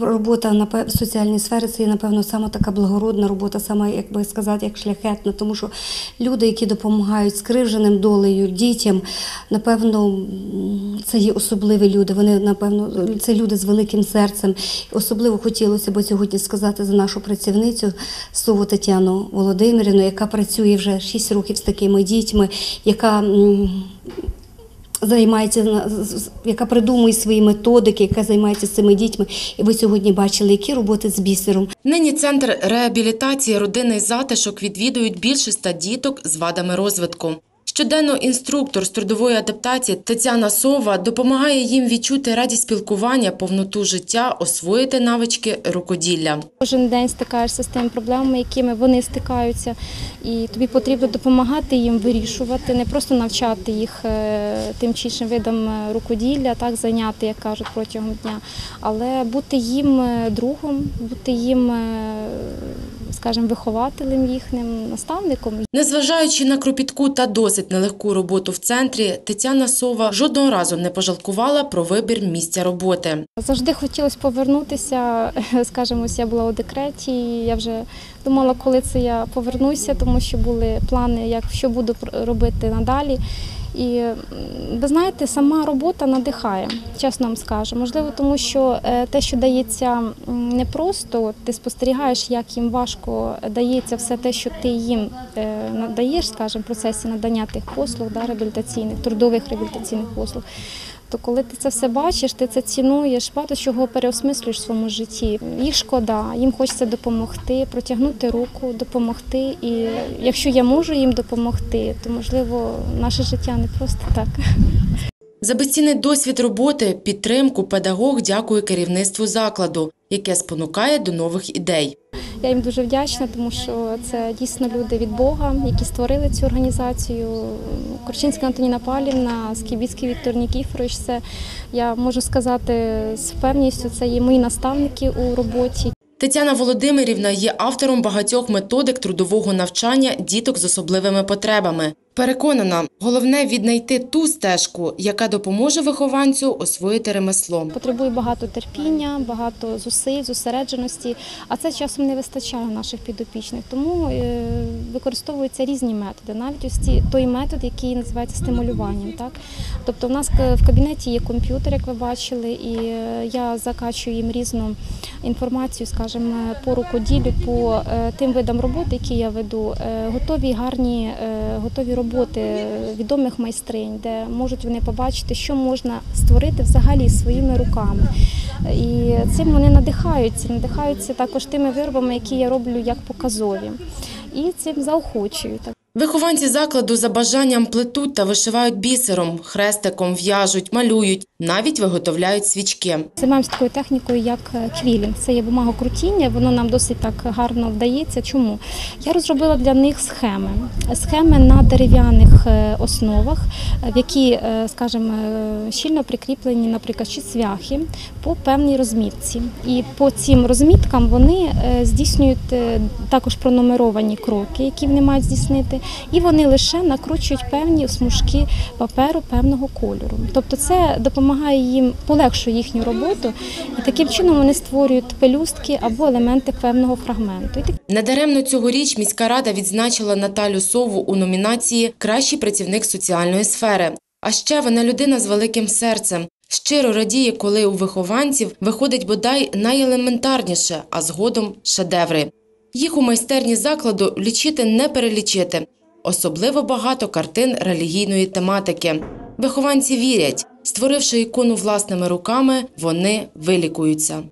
Робота напев- в соціальній сфері це напевно, саме така благородна робота, саме, як би сказати, як шляхетна, тому що люди, які допомагають скривженим долею дітям, напевно, це є особливі люди. Вони, напевно, це люди з великим серцем. Особливо хотілося б сьогодні сказати за нашу працівницю Сову Тетяну Володимирівну, яка працює вже 6 років з такими дітьми, яка. Займається яка придумує свої методики, яка займається цими дітьми. І ви сьогодні бачили, які роботи з бісером. Нині центр реабілітації родинний затишок відвідують більше ста діток з вадами розвитку. Щоденно інструктор з трудової адаптації Тетяна Сова допомагає їм відчути радість спілкування, повноту життя, освоїти навички рукоділля. Кожен день стикаєшся з тими проблемами, якими вони стикаються, і тобі потрібно допомагати їм вирішувати, не просто навчати їх е, тим чи іншим видам е, рукоділля, так заняти, як кажуть, протягом дня, але бути їм е, другом, бути їм, скажімо, вихователем їхнім, наставником. Незважаючи на кропітку та досить нелегку роботу в центрі, Тетяна Сова жодного разу не пожалкувала про вибір місця роботи. Завжди хотілося повернутися. Скажімо, ось я була у декреті. і Я вже думала, коли це я повернуся, тому що були плани, як що буду робити надалі. І ви знаєте, сама робота надихає, чесно вам скажу. Можливо, тому що е, те, що дається непросто, ти спостерігаєш, як їм важко дається все те, що ти їм е, надаєш, скажімо, в процесі надання тих послуг, да, реабілітаційних, трудових реабілітаційних послуг то коли ти це все бачиш, ти це цінуєш, багато чого переосмислюєш в своєму житті. Їх шкода, їм хочеться допомогти, протягнути руку, допомогти. І якщо я можу їм допомогти, то можливо наше життя не просто так. За безцінний досвід роботи, підтримку педагог дякує керівництву закладу, яке спонукає до нових ідей. Я їм дуже вдячна, тому що це дійсно люди від Бога, які створили цю організацію. Корчинська Антоніна Палівна, Скібіцький Віктор Нікіфорович. Це я можу сказати з впевненістю, це є мої наставники у роботі. Тетяна Володимирівна є автором багатьох методик трудового навчання діток з особливими потребами. Переконана, головне віднайти ту стежку, яка допоможе вихованцю освоїти ремесло. Потребує багато терпіння, багато зусиль, зосередженості, а це часом не вистачає у наших підопічних. Тому е, використовуються різні методи, навіть ось ці той метод, який називається стимулюванням. Так? Тобто, в нас в кабінеті є комп'ютер, як ви бачили, і е, я закачую їм різну інформацію, скажімо, по рукоділлю, по е, тим видам роботи, які я веду, готові гарні, готові роботи відомих майстринь, де можуть вони побачити, що можна створити взагалі своїми руками. І цим вони надихаються, надихаються також тими виробами, які я роблю як показові. І цим заохочую. Вихованці закладу за бажанням плетуть та вишивають бісером, хрестиком, в'яжуть, малюють, навіть виготовляють свічки. Займаємося такою технікою, як квілінг. Це є бумагокрутіння, воно нам досить так гарно вдається. Чому? Я розробила для них схеми. Схеми на дерев'яних е, основах, в які, е, скажімо, е, щільно прикріплені, наприклад, чи цвяхи по певній розмітці. І по цим розміткам вони здійснюють також пронумеровані кроки, які вони мають здійснити, і вони лише накручують певні смужки паперу певного кольору. Тобто це допомагає їм полегшує їхню роботу, і таким чином вони створюють пелюстки або елементи певного фрагменту. Недаремно цьогоріч міська рада відзначила Наталю Сову у номінації Кращий працівник соціальної сфери. А ще вона людина з великим серцем. Щиро радіє, коли у вихованців виходить бодай найелементарніше, а згодом шедеври. Їх у майстерні закладу лічити не перелічити. Особливо багато картин релігійної тематики. Вихованці вірять, створивши ікону власними руками, вони вилікуються.